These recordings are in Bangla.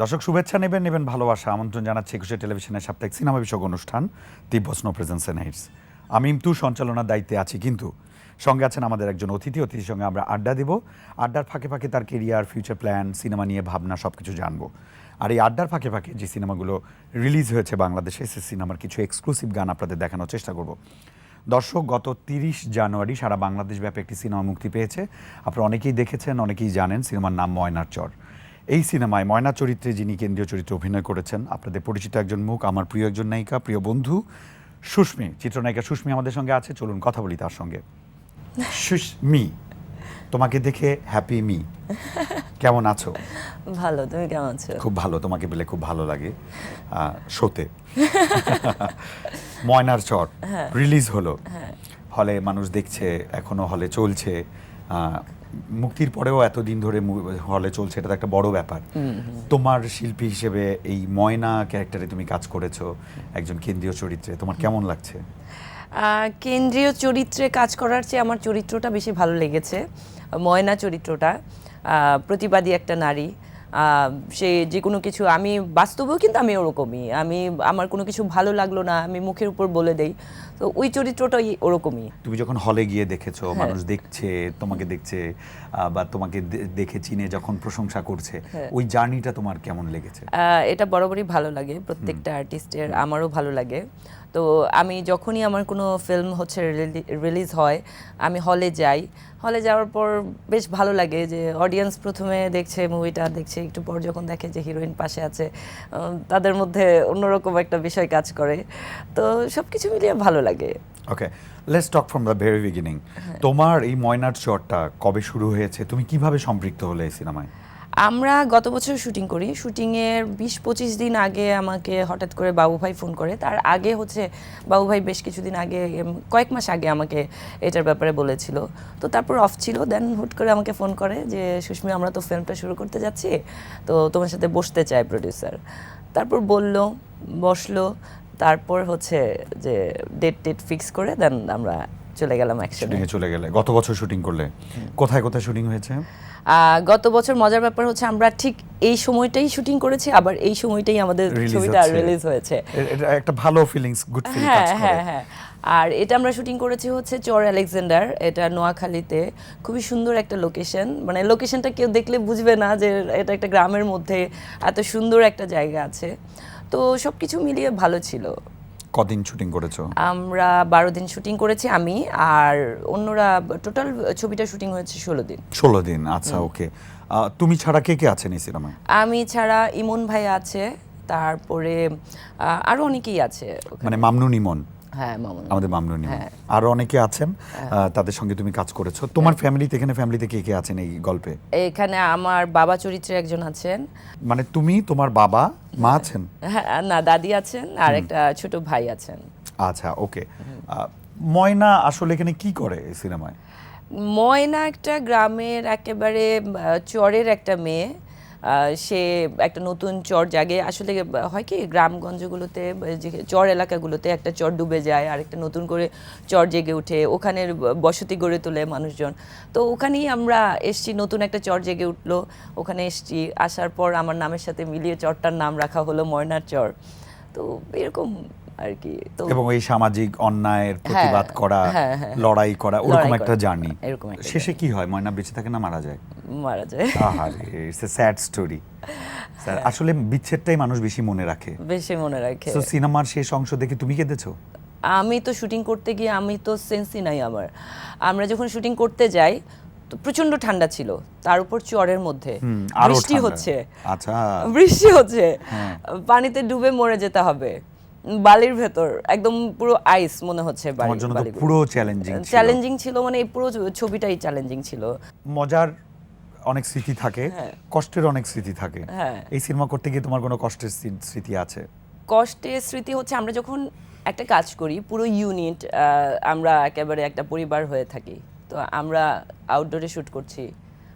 দর্শক, শুভেচ্ছা নেবেন নেবেন ভালোবাসা। আমন্ত্রণ জানাচ্ছি একুশে টেলিভিশনের সাপ্তাহিক সিনেমা বিষয়ক অনুষ্ঠান স্নো প্রেজেন্স এন্ড হিটস আমি ইমতু, সঞ্চালনার দায়িত্বে আছি, কিন্তু সঙ্গে আছেন আমাদের একজন অতিথি, অতিথির সঙ্গে আমরা আড্ডা দিব। আড্ডার ফাঁকে ফাঁকে তার কেরিয়ার ফিউচার প্ল্যান সিনেমা নিয়ে ভাবনা সব কিছু জানব। আর এই আড্ডার ফাঁকে ফাঁকে যে সিনেমাগুলো রিলিজ হয়েছে বাংলাদেশে, সে সিনেমার কিছু এক্সক্লুসিভ গান আপনাদের দেখানোর চেষ্টা করব। দর্শক, গত তিরিশ জানুয়ারি সারা বাংলাদেশ ব্যাপী একটি সিনেমা মুক্তি পেয়েছে। আপনারা অনেকেই দেখেছেন, অনেকেই জানেন সিনেমার নাম ময়নার চর। এই সিনেমায় ময়না চরিত্রে যিনি কেন্দ্রীয় চরিত্রে অভিনয় করেছেন, আপনাদের পরিচিত একজন মুখ, আমার প্রিয় একজন নায়িকা, প্রিয় বন্ধু সুস্মি, চিত্রনায়িকা সুস্মি আমাদের সঙ্গে আছে। চলুন কথা বলি তার সঙ্গে। সুস্মি তোমাকে দেখে হ্যাপি মি। কেমন আছো? ভালো তুমি কেমন আছো? খুব ভালো তোমাকে পেলে খুব ভালো লাগে। শোতে। ময়নার চর রিলিজ হলো। হলে মানুষ দেখছে এখনও হলে চলছে। মুক্তির পরেও এতদিন ধরে হলে চলছে এটা তো একটা বড় ব্যাপার। তোমার শিল্পী হিসেবে এই ময়না ক্যারেক্টারে তুমি কাজ করেছ একজন কেন্দ্রীয় চরিত্রে তোমার কেমন লাগছে? কেন্দ্রীয় চরিত্রে কাজ করার চেয়ে আমার চরিত্রটা বেশি ভালো লেগেছে ময়না চরিত্রটা প্রতিবাদী একটা নারী সে যে কোনো কিছু আমি বাস্তবেও কিন্তু আমি ওরকমই আমি আমার কোনো কিছু ভালো লাগল না আমি মুখের উপর বলে দেই তো ওই চরিত্রটাই ওরকমই। তুমি যখন হলে গিয়ে দেখেছ হ্যাঁ। মানুষ দেখছে তোমাকে দেখছে বা তোমাকে দেখে চিনে যখন প্রশংসা করছে হ্যাঁ। ওই জার্নিটা তোমার কেমন লেগেছে? এটা বরাবরই ভালো লাগে প্রত্যেকটা আর্টিস্টের আমারও ভালো লাগে। তো আমি যখনই আমার কোনো ফিল্ম হচ্ছে রিলিজ হয় আমি হলে যাই। হলে যাওয়ার পর বেশ ভালো লাগে যে অডিয়েন্স প্রথমে দেখছে মুভিটা দেখছে একটু পর যখন দেখে যে হিরোইন পাশে আছে তাদের মধ্যে অন্যরকম একটা বিষয় কাজ করে। তো সব কিছু মিলিয়ে ভালো লাগে। Okay let's talk from the very beginning. তোমার এই ময়নার চরটা কবে শুরু হয়েছে? তুমি কীভাবে সম্পৃক্ত হলে এই সিনেমায় আমরা গত বছর শুটিং করি। শুটিংয়ের বিশ পঁচিশ দিন আগে আমাকে হঠাৎ করে বাবু ভাই ফোন করে। তার আগে হচ্ছে বাবু ভাই বেশ কিছুদিন আগে কয়েক মাস আগে আমাকে এটার ব্যাপারে বলেছিল। তো তারপর অফ ছিল। দেন হুট করে আমাকে ফোন করে যে সুস্মি আমরা তো ফিল্মটা শুরু করতে যাচ্ছি। তো তোমার সাথে বসতে চায় প্রডিউসার তারপর বলল বসল। তারপর হচ্ছে যে ডেট টেট ফিক্স করে দেন আমরা চলে গেলাম একসাথে। চলে গেলে। গত বছর শুটিং করলে। কোথায় কোথায় শুটিং হয়েছে? গত বছর মজার ব্যাপার হচ্ছে আমরা ঠিক এই সময়টাই শুটিং করেছি আবার এই সময়টাই আমাদের ছবিটা রিলিজ হয়েছে। এটা একটা ভালো ফিলিংস গুড ফিল হ্যাঁ কাজ করে। হ্যাঁ হ্যাঁ। আর এটা আমরা শুটিং করেছি হচ্ছে চর আলেকজান্ডার এটা নোয়াখালীতে। খুবই সুন্দর একটা লোকেশন মানে লোকেশনটা কেউ দেখলে বুঝবে না যে এটা একটা গ্রামের মধ্যে এত সুন্দর একটা জায়গা আছে। তো সব কিছু মিলিয়ে ভালো ছিল। কদিন শুটিং করেছ? আমরা বারো দিন শুটিং করেছি আমি আর অন্যরা টোটাল ছবিটা শুটিং হয়েছে ষোলো দিন। ষোলো দিন আচ্ছা ওকে। তুমি ছাড়া কে কে আছেন এই সিনেমায়? আমি ছাড়া ইমন ভাই আছে তারপরে আরও অনেকেই আছে মানে মামনুন ইমন? আমাদের মামনুন হ্যাঁ। আরও অনেকে আছেন তাদের সঙ্গে তুমি কাজ করেছ। তোমার ফ্যামিলিতে এখানে ফ্যামিলিতে কে কে আছেন এই গল্পে? এখানে আমার বাবা চরিত্রে একজন আছেন। মানে তুমি তোমার বাবা মা আছেন? হ্যাঁ না দাদি আছেন আর একটা ছোট ভাই আছেন। আচ্ছা ওকে। ময়না আসলে এখানে কি করে সিনেমায়? ময়না একটা গ্রামের একেবারে চরের একটা মেয়ে। সে একটা নতুন চর জাগে। আসলে হয় কি, গ্রামগঞ্জগুলোতে চর এলাকাগুলোতে একটা চর ডুবে যায় আর একটা নতুন করে চর জেগে উঠে ওখানের বসতি গড়ে তোলে মানুষজন। তো ওখানেই আমরা এসছি, নতুন একটা চর জেগে উঠল। ওখানে এসছি, আসার পর আমার নামের সাথে মিলিয়ে চরটার নাম রাখা হলো ময়নার চর। তো এরকম আর কি তো এবং এই সামাজিক অন্যায়ের প্রতিবাদ করা হ্যাঁ, হ্যাঁ, লড়াই করা ওরকম একটা জার্নি। শেষে কি হয়? ময়না বেঁচে থাকে না মারা যায়? মারা যায়। ইটস এ স্যাড স্টোরি আসলে বিচ্ছেদটাই মানুষ বেশি মনে রাখে। বেশি মনে রাখে। তো সিনেমার শেষ অংশ দেখে তুমি কেঁদেছো? আমি তো শুটিং করতে গিয়ে আমি তো সেন্সই নাই আমার। আমরা যখন শুটিং করতে যাই তো প্রচণ্ড ঠান্ডা ছিল। তার উপর চরের মধ্যে। বৃষ্টি হচ্ছে। আচ্ছা। বৃষ্টি হচ্ছে। হ্যাঁ। পানিতে ডুবে মরে যেতে হবে। বালির ভেতর একদম পুরো আইস মনে হচ্ছে তোমার জন্য তো পুরো চ্যালেঞ্জিং চ্যালেঞ্জিং ছিল মানে এই পুরো ছবিটাই চ্যালেঞ্জিং ছিল। মজার অনেক স্মৃতি থাকে হ্যাঁ। কষ্টের অনেক স্মৃতি থাকে। হ্যাঁ। এই সিনেমা করতে গিয়ে তোমার কোনো কষ্টের স্মৃতি আছে? কষ্টের স্মৃতি হচ্ছে আমরা যখন একটা কাজ করি পুরো ইউনিট আমরা একেবারে একটা পরিবার হয়ে থাকি। তো আমরা আউটডোরে শ্যুট করছি।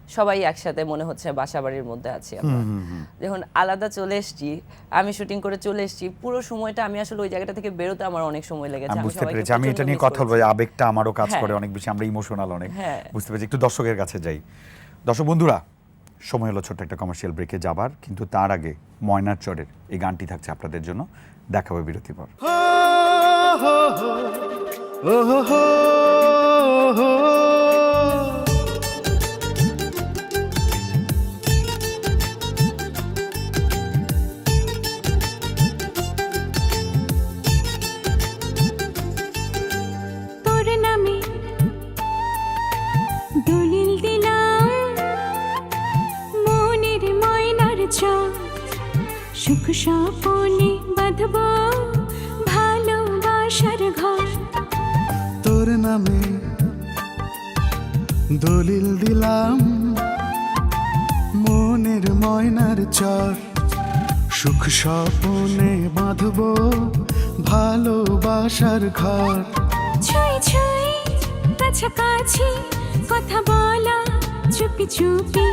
সবাই একসাথে মনে হচ্ছে বাসা বাড়ির মধ্যে আছি আমরা যখন আলাদা চলে এসেছি আমি শুটিং করে চলে এসেছি পুরো সময়টা আমি আসলে ওই জায়গাটা থেকে বেরোতে আমার অনেক সময় লেগেছে বুঝতে পেরেছি আমি এটা নিয়ে কথা বলব আবেগটা আমারও কাজ হ্যাঁ। করে অনেক বেশি আমরা ইমোশনাল অনেক হ্যাঁ। বুঝতে পেরেছি একটু দর্শকের কাছে যাই দর্শক বন্ধুরা সময় হলো ছোট্ট একটা কমার্শিয়াল ব্রেকে যাবার কিন্তু তার আগে ময়নার চরের এই গানটি থাকছে আপনাদের জন্য দেখাবে বিরতির পর তোর নামে দলিল দিলাম মনের ময়নার চর। সুখ স্বপনে বাঁধব ভালোবাসার ঘর। ছুঁই ছুঁই কাছাকাছি কথা বলা চুপি চুপি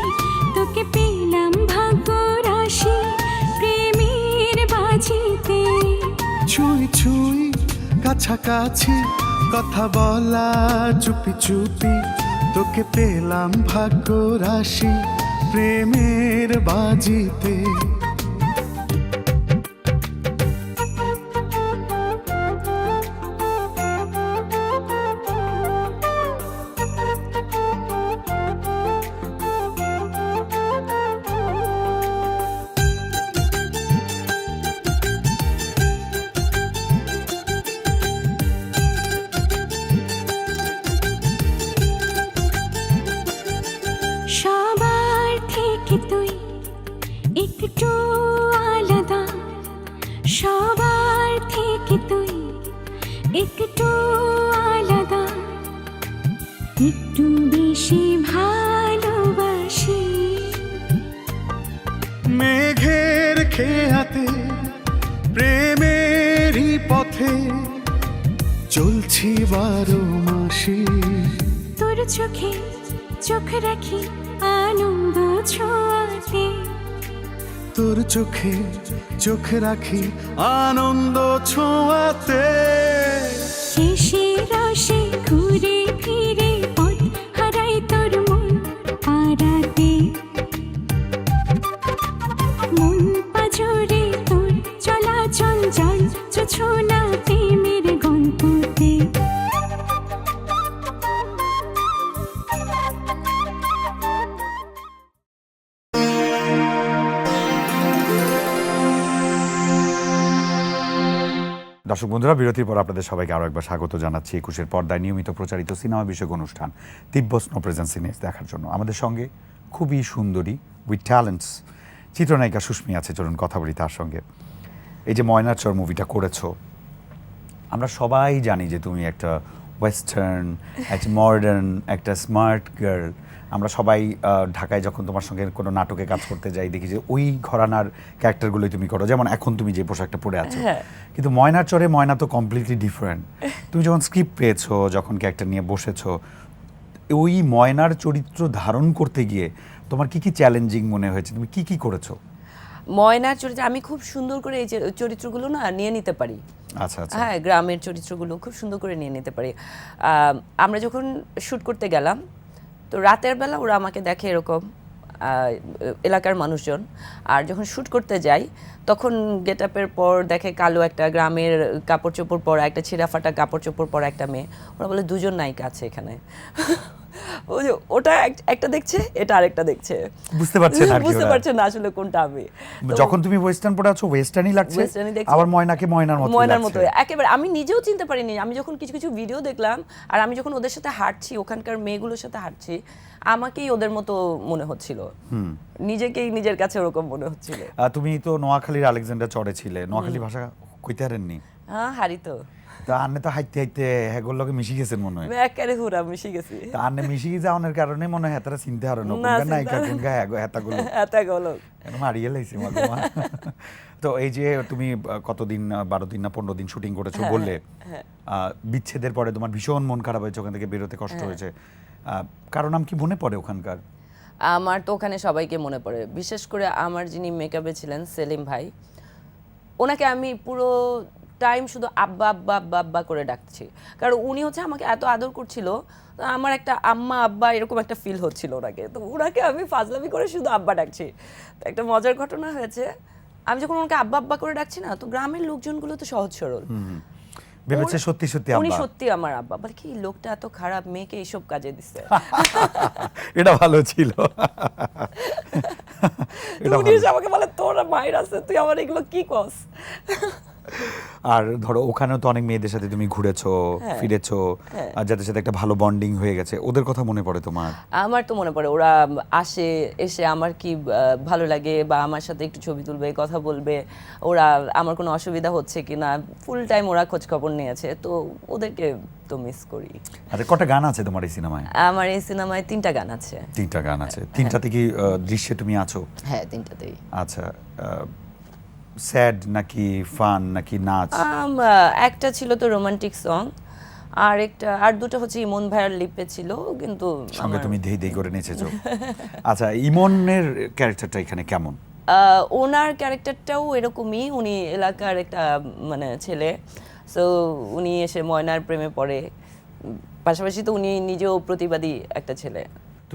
তোকে পেলাম ভাগ্য রাশি প্রেমের বাজিতে ছুঁই ছুঁই কাছাকাছি কথা বলা চুপি চুপি তোকে পেলাম ভাগ্য রাশি প্রেমের বাজিতে। প্রেমেরই পথে চলছি বারো মাসে। তোর চোখে চোখ রাখি আনন্দ ছোঁয়াতে। তোর চোখে চোখ রাখি আনন্দ ছোঁয়াতে। দর্শক বন্ধুরা, বিরতির পর আপনাদের সবাইকে আরও একবার স্বাগত জানাচ্ছি একুশের পর্দায় নিয়মিত প্রচারিত সিনেমা বিষয়ক অনুষ্ঠান তিব্বত স্নো প্রেজেন্ট সিনেস দেখার জন্য। আমাদের সঙ্গে খুবই সুন্দরী উইথ ট্যালেন্টস চিত্রনায়িকা সুস্মি আছে, চলুন কথা বলি তার সঙ্গে। এই যে ময়নাচর মুভিটা করেছ, আমরা সবাই জানি যে তুমি একটা ওয়েস্টার্ন একটা মডার্ন একটা স্মার্ট গার্ল আমরা সবাই ঢাকায় যখন তোমার সঙ্গে কোনো নাটকে কাজ করতে যাই দেখি যে ওই ঘরানার ক্যারেক্টারগুলোই তুমি করো। যেমন এখন তুমি যে পোশাকটা পরে আছো। হ্যাঁ। কিন্তু ময়নার চরে ময়না তো কমপ্লিটলি ডিফারেন্ট তুমি যখন স্ক্রিপ্ট পেয়েছ যখন ক্যারেক্টার নিয়ে বসেছো ওই ময়নার চরিত্র ধারণ করতে গিয়ে তোমার কি কি চ্যালেঞ্জিং মনে হয়েছে? তুমি কি কি করেছ? ময়নার চরিত্র আমি খুব সুন্দর করে এই যে চরিত্রগুলো না নিয়ে নিতে পারি। আচ্ছা আচ্ছা। হ্যাঁ গ্রামের চরিত্রগুলো খুব সুন্দর করে নিয়ে নিতে পারি। আমরা যখন শ্যুট করতে গেলাম তো রাতের বেলা ওরা আমাকে দেখে এরকম এলাকার মানুষজন। আর যখন শ্যুট করতে যাই তখন গেট আপের পর দেখে কালো একটা গ্রামের কাপড় চোপড় পরা একটা ছিঁড়া ফাটা কাপড় চোপড় পরা একটা মেয়ে। ওরা বলে দুজন নায়িকা আছে এখানে। ওটা একটা দেখছে এটা আরেকটা দেখছে। বুঝতে পারছেন আর বুঝতে ওরা। পারছে না আসলে কোনটা আমি। যখন তুমি ওয়েস্টার্ন পরে আছো ওয়েস্টার্নই লাগছে আবার ময়নাকে ময়নার মতো ময়নার মতো একেবারে আমি নিজেও চিনতে পারিনি। আমি যখন কিছু কিছু ভিডিও দেখলাম আর আমি যখন ওদের সাথে হাঁটছি ওখানকার মেয়েগুলোর সাথে হাঁটছি আমাকেই ওদের মতো মনে হচ্ছিল। নিজেকেই নিজের কাছে ওরকম মনে হচ্ছিল। তুমি তো নোয়াখালীর আলেকজান্ডার চরে ছিলে। নোয়াখালী ভাষা কইতে পারেননি হ্যাঁ হারি তো। তা আন্নে তো হাইতে হাইতে হেগোর লগে মিশি গেছেন মনে হয়। একেবারে হুরা মিশে গেছি। তা আন্নে মিশি কারণে মনে হয় হেতারা চিনতে হারো না নায়িকা। কোনটা হেগো হেতাগুলো। এত গেল মারিয়ে লাইছি মাগো তো এই যে তুমি কতদিন বারো দিন না পনেরো দিন শুটিং করেছ হ্যাঁ, বললে বিচ্ছেদের পরে তোমার ভীষণ মন খারাপ হয়েছে ওখান থেকে বেরোতে কষ্ট হয়েছে। আহ, কারও নাম কি মনে পড়ে ওখানকার? আমার তো ওখানে সবাইকে মনে পড়ে। বিশেষ করে আমার যিনি মেকআপে ছিলেন সেলিম ভাই ওনাকে আমি পুরো টাইম শুধু আব্বা আব্বা আব্বা আব্বা করে ডাকছি। কারণ উনি হচ্ছে আমাকে এত আদর করছিল আমার একটা আম্মা আব্বা এরকম একটা ফিল হচ্ছিল ওনাকে। তো ওনাকে আমি ফাজলামি করে শুধু আব্বা ডাকছি। তো একটা মজার ঘটনা হয়েছে আমি যখন ওনাকে আব্বা আব্বা করে ডাকছি না তো গ্রামের লোকজনগুলো তো সহজ সরল। ভেবেছে সত্যি সত্যি উনি সত্যি আমার আব্বা। বলে কি লোকটা এত খারাপ মেয়েকে এইসব কাজে দিচ্ছে? এটা ভালো ছিল। উনি আমাকে বলে তোর মায়ের আছে তুই আমার এগুলো কি কস আর ধরো ওখানেও তো অনেক মেয়েদের সাথে তুমি ঘুরেছো হ্যাঁ। ফিরেছো আর যাদের সাথে একটা ভালো বন্ডিং হয়ে গেছে ওদের কথা মনে পড়ে তোমার? আমার তো মনে পড়ে ওরা আসে এসে আমার কি ভালো লাগে বা আমার সাথে একটু ছবি তুলবে কথা বলবে ওরা আমার কোনো অসুবিধা হচ্ছে কি না ফুল টাইম ওরা খোঁজ খবর নিয়েছে তো ওদেরকে তো মিস করি। আচ্ছা কটা গান আছে তোমার এই সিনেমায়? আমার এই সিনেমায় তিনটা গান আছে। তিনটা গান আছে। তিনটাতে কি দৃশ্যে তুমি আছো? হ্যাঁ তিনটাতেই। আচ্ছা স্যাড নাকি ফান নাকি নাচ? একটা ছিল তো রোমান্টিক সং আর একটা আর দুটো হচ্ছে ইমন ভাইয়ার লিপে ছিল কিন্তু সঙ্গে তুমি ধেই ধেই করে নেচেছো। আচ্ছা ইমনের ক্যারেক্টারটা এখানে কেমন? ওনার ক্যারেক্টারটাও এরকমই উনি এলাকার একটা মানে ছেলে। সো উনি এসে ময়নার প্রেমে পড়ে। পাশাপাশি তো উনি নিজেও প্রতিবাদী একটা ছেলে।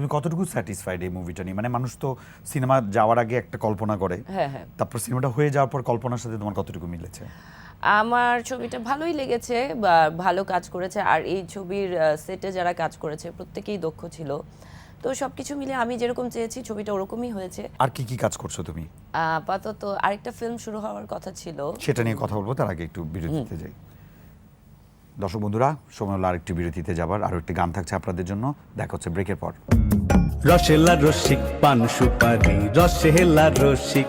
তুমি কতটুকু স্যাটিসফাইড এই মুভিটা নিয়ে? মানে মানুষ তো সিনেমা যাওয়ার আগে একটা কল্পনা করে। হ্যাঁ হ্যাঁ। তারপর সিনেমাটা হয়ে যাওয়ার পর কল্পনার সাথে তোমার কতটুকু মিলেছে? আমার ছবিটা ভালোই লেগেছে বা ভালো কাজ করেছে আর এই ছবির সেটে যারা কাজ করেছে প্রত্যেকেই দক্ষ ছিল। তো সব কিছু মিলে আমি যেরকম চেয়েছি ছবিটা ওরকমই হয়েছে। আর কি কি কাজ করছ তুমি? আপাতত আরেকটা ফিল্ম শুরু হওয়ার কথা ছিল। সেটা নিয়ে কথা বলব তার আগে একটু বিরতিতে যাই। দর্শক বন্ধুরা সময় হলো আরেকটু বিরতিতে যাবার। আরও একটি গান থাকছে আপনাদের জন্য। দেখা হচ্ছে ব্রেকের পর। রসেলা রসিক, পান সুপারি, রসেলা রসিক।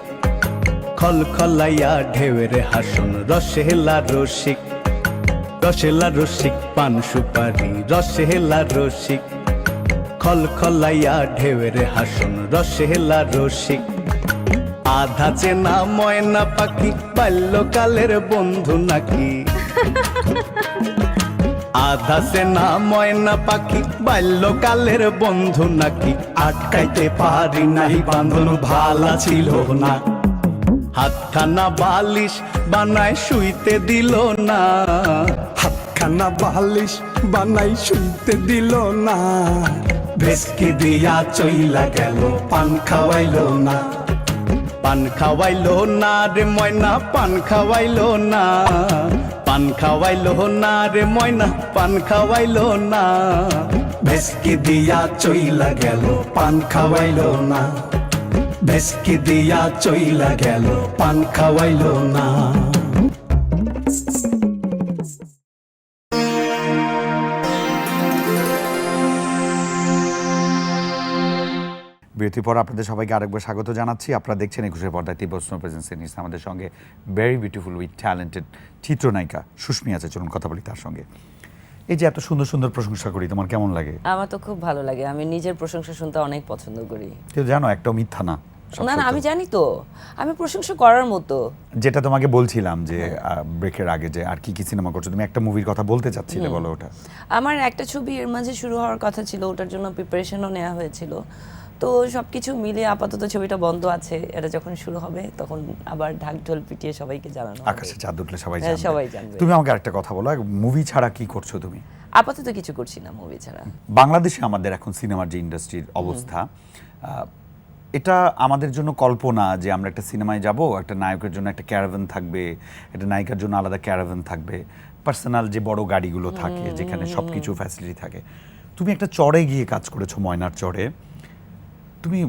খল খলাইয়া ঢেউরে হাসন, রসেলা রসিক। রসেলা রসিক, পান সুপারি, রসেলা রসিক। খল খলাইয়া ঢেউরে হাসন, রসেলা রসিক। আধা চেনা ময়না পাখি, বাল্যকালের বন্ধু নাকি? আধা সেনা, ময়না পাখি, বাল্যকালের বন্ধু নাকি? আটকাইতে পারি নাই, বাঁধন ভালা ছিল না। হাতখানা বালিশ বানায় শুইতে দিল না। হাতখানা বালিশ বানাই শুইতে দিল না। ভেসকি দিয়া চইলা গেল, পান খাওয়াইল না। পান খাওয়াইলো না রে ময়না, পান খাওয়াইল না। পান খাওয়াইলো না রে ময়না, পান খাওয়াইলো না। ভেসকি দিয়া চইলা গেল, পান খাওয়াইলো না। ভেসকি দিয়া চইলা গেল, পান খাওয়াইলো না। পর আপনাদের সবাইকে আরেকবার স্বাগত জানাচ্ছি। আপনারা দেখছেন একুশের পর্দায় তিব্বস্ন প্রেজেন্স নিস আমাদের সঙ্গে ভেরি বিউটিফুল উইথ ট্যালেন্টেড চিত্রনায়িকা সুস্মি আছে। চলুন কথা বলি তার সঙ্গে। এই যে এত সুন্দর সুন্দর প্রশংসা করি তোমার কেমন লাগে? আমার তো খুব ভালো লাগে। আমি নিজের প্রশংসা শুনতে অনেক পছন্দ করি। কেউ জানো একটাও মিথ্যা না না না আমি জানি তো। আমি প্রশংসা করার মতো। যেটা তোমাকে বলছিলাম যে ব্রেকের আগে যে আর কি কি সিনেমা করছ? তুমি একটা মুভির কথা বলতে চাচ্ছিলে বলো ওটা। আমার একটা ছবি এর মাঝে শুরু হওয়ার কথা ছিল ওটার জন্য প্রিপারেশনও নেওয়া হয়েছিল। তো সব কিছু মিলে আপাতত ছবিটা বন্ধ আছে এটা যখন শুরু হবে তখন আবার ঢাক ঢোল পিটিয়ে সবাইকে জানানো আকাশে চাঁদ উঠলে সবাই হ্যাঁ, জানবে। সবাই জানবে। তুমি আমাকে আরেকটা কথা বলো মুভি ছাড়া কি করছ তুমি? আপাতত কিছু করছি না মুভি ছাড়া। বাংলাদেশে আমাদের এখন সিনেমার যে ইন্ডাস্ট্রির অবস্থা এটা আমাদের জন্য কল্পনা যে আমরা একটা সিনেমায় যাব একটা নায়কের জন্য একটা ক্যারাভেন থাকবে একটা নায়িকার জন্য আলাদা ক্যারাভেন থাকবে পার্সোনাল যে বড় গাড়িগুলো থাকে যেখানে সব কিছু ফ্যাসিলিটি থাকে। তুমি একটা চড়ে গিয়ে কাজ করেছ ময়নার চড়ে তুমি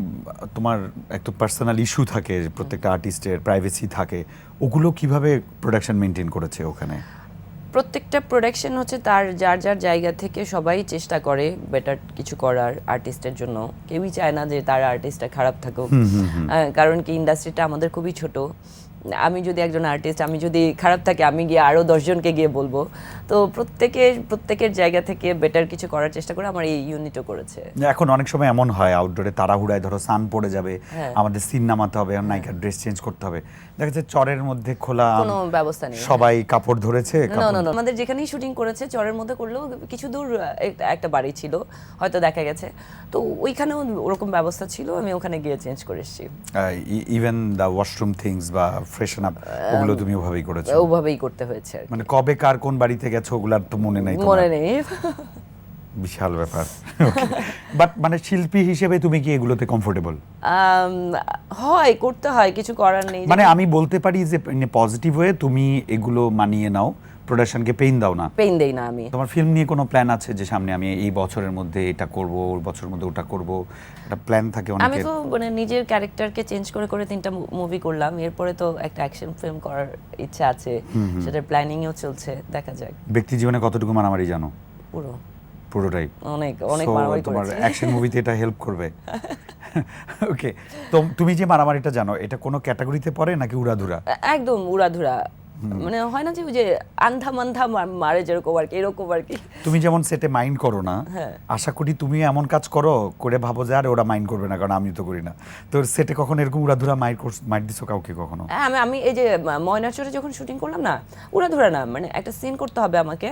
তোমার একটা পার্সোনাল ইস্যু থাকে প্রত্যেকটা আর্টিস্টের প্রাইভেসি থাকে ওগুলো কীভাবে প্রোডাকশন মেনটেন করেছে ওখানে? প্রত্যেকটা প্রোডাকশন হচ্ছে তার যার যার জায়গা থেকে সবাই চেষ্টা করে বেটার কিছু করার আর্টিস্টের জন্য। কেউই চায় না যে তার আর্টিস্টটা খারাপ থাকুক। কারণ কি ইন্ডাস্ট্রিটা আমাদের খুবই ছোট। আমি যদি একজন আর্টিস্ট আমি যদি খারাপ থাকে আমি গিয়ে আরও দশজনকে গিয়ে বলব। তো প্রত্যেকে প্রত্যেকের জায়গা থেকে বেটার কিছু করার চেষ্টা করে আমার এই ইউনিটও করেছে। এখন অনেক সময় এমন হয় আউটডোরে তাড়াহুড়ায় ধরো সান পড়ে যাবে হ্যাঁ। আমাদের সিন নামাতে হবে নায়িকার ড্রেস চেঞ্জ করতে হবে। দেখা যাচ্ছে চরের মধ্যে খোলা কোনো ব্যবস্থা নেই। সবাই কাপড় ধরেছে না না না আমাদের যেখানেই শুটিং করেছে চরের মধ্যে করলেও কিছু দূর একটা- একটা বাড়ি ছিল হয়তো দেখা গেছে। তো ওইখানেও ওরকম ব্যবস্থা ছিল আমি ওখানে গিয়ে চেঞ্জ করে এসেছি। ইভেন দ্য ওয়াশরুম থিংস বা ফ্রেশন আপ ওগুলো তুমি ওভাবেই করেছ। ওভাবেই করতে হয়েছে মানে কবে কার কোন বাড়িতে গেছো ওগুলার তো মনে নাই মনে নেই। বিশাল ব্যাপার। বাট মানে শিল্পী হিসেবে তুমি কি এগুলোতে কমফোর্টেবল হয় করতে হয় কিছু করার নেই। মানে আমি বলতে পারি যে পজিটিভ হয়ে তুমি এগুলো মানিয়ে নাও। প্রোডাকশনকে পেইন দাও না। পেইন দেই না আমি। তোমার ফিল্ম নিয়ে কোনো প্ল্যান আছে যে সামনে আমি এই বছরের মধ্যে এটা করব ওর বছরের মধ্যে ওটা করব? একটা প্ল্যান থাকে আমি অনেকের তো মানে নিজের ক্যারেক্টারকে চেঞ্জ করে করে তিনটা মুভি করলাম। এরপরে তো একটা অ্যাকশন ফিল্ম করার ইচ্ছা আছে। সেটার প্ল্যানিংও চলছে দেখা যাক। ব্যক্তি জীবনে কতটুকু মারামারি জানো? পুরো। পুরোটাই। অনেক অনেক মারামারি তোমার অ্যাকশন মুভিতে এটা হেল্প করবে। ওকে তো তুমি যে মারামারিটা জানো এটা কোনো ক্যাটাগরিতে পড়ে নাকি উড়াধুরা? একদম উড়াধুরা। মানে হয় না যে ওই যে আন্ধা মান্ধা মারে যেরকম আর কি এরকম আর কি। তুমি যেমন সেটে মাইন্ড করো না হ্যাঁ। আশা করি তুমি এমন কাজ করো করে ভাবো যে আরে ওরা মাইন্ড করবে না কারণ আমি তো করি না। তো সেটে কখনো এরকম উড়াধুরা মাইন্ড মাইন্ড দিছো কাউকে কখনো? হ্যাঁ, আমি আমি এই যে ময়নাচরে যখন শুটিং করলাম না উড়াধুরা না মানে একটা সিন করতে হবে আমাকে।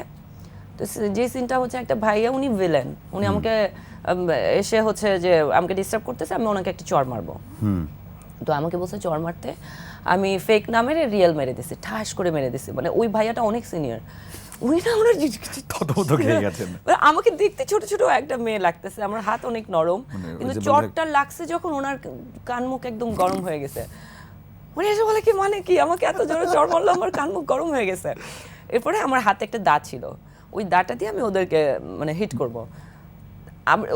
তো যে সিনটা হচ্ছে একটা ভাইয়া উনি ভিলেন উনি আমাকে এসে হচ্ছে যে আমাকে ডিস্টার্ব করতেছে আমি ওনাকে একটা চর মারবো। হুম। তো আমাকে বলছে চর মারতে আমি ফেক না মেরে রিয়েল মেরে দিছি ঠাস করে মেরে দিছি। মানে ওই ভাইয়াটা অনেক সিনিয়র উনি না খেয়ে গেছেন। মানে আমাকে দেখতে ছোট ছোট একটা মেয়ে লাগতেছে আমার হাত অনেক নরম। মানে কিন্তু চটটা লাগছে যখন ওনার কান মুখ একদম গরম হয়ে গেছে। উনি এসে বলে কি মানে কি? আমাকে এত জোরে চড় মারলো আমার কান মুখ গরম হয়ে গেছে। এরপরে আমার হাতে একটা দা ছিল। ওই দাটা দিয়ে আমি ওদেরকে মানে হিট করব।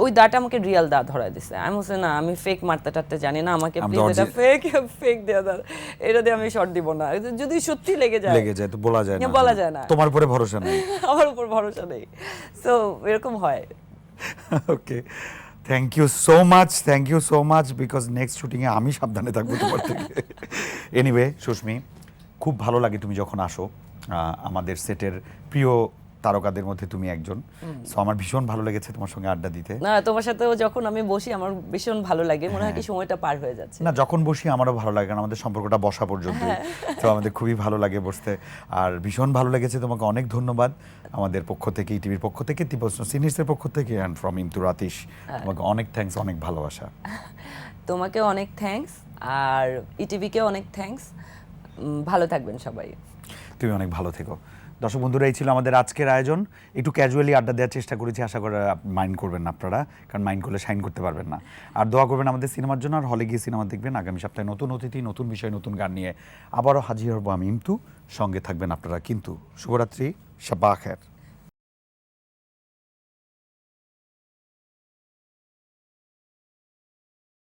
ওই দাটা আমাকে রিয়েল দা ধরাই দিছে। আমি বলছি না আমি ফেক মারতে টারতে জানি না আমাকে প্লিজ এটা ফেক ফেক দেওয়া দাও এটা দিয়ে আমি শর্ট দিব না। যদি সত্যি লেগে যায় লেগে যায় তো বলা যায় না। বলা যায় না। তোমার উপরে ভরসা নেই। আমার উপর ভরসা নেই। সো এরকম হয়। Okay thank you so much thank you so much because next শুটিংয়ে আমি সাবধানে থাকব তোমার থেকে। এনিওয়ে সুস্মি খুব ভালো লাগে তুমি যখন আসো। আমাদের সেটের প্রিয় তারকাদের মধ্যে তুমি একজন। সো আমার ভীষণ ভালো লেগেছে তোমার সঙ্গে আড্ডা দিতে। না তোমার সাথেও যখন আমি বসি আমার ভীষণ ভালো লাগে। মনে হয় কি সময়টা পার হয়ে যাচ্ছে। না যখন বসি আমারও ভালো লাগে কারণ আমাদের সম্পর্কটা বসা পর্যন্ত। তো আমাদের খুবই ভালো লাগে বসতে। আর ভীষণ ভালো লেগেছে তোমাকে অনেক ধন্যবাদ। আমাদের পক্ষ থেকে টিভির পক্ষ থেকে তিপ্রশ্ন সিনিয়র্সের পক্ষ থেকে অ্যান্ড ফ্রম ইমতু রাতিশ তোমাকে অনেক থ্যাঙ্কস অনেক ভালোবাসা। তোমাকে অনেক থ্যাঙ্কস আর ইটিভিকে অনেক থ্যাঙ্কস ভালো থাকবেন সবাই। তুমি অনেক ভালো থেকো। দর্শক বন্ধুরা, এই ছিল আমাদের আজকের আয়োজন। একটু ক্যাজুয়ালি আড্ডা দেওয়ার চেষ্টা করেছি, আশা করে মাইন্ড করবেন না আপনারা, কারণ মাইন্ড করলে সাইন করতে পারবেন না। আর দোয়া করবেন আমাদের সিনেমার জন্য, আর হলে গিয়ে সিনেমা দেখবেন। আগামী সপ্তাহে নতুন অতিথি, নতুন বিষয়, নতুন গান নিয়ে আবারও হাজির হব আমি ইমতু। সঙ্গে থাকবেন আপনারা, কিন্তু শুভরাত্রি শাবা খের।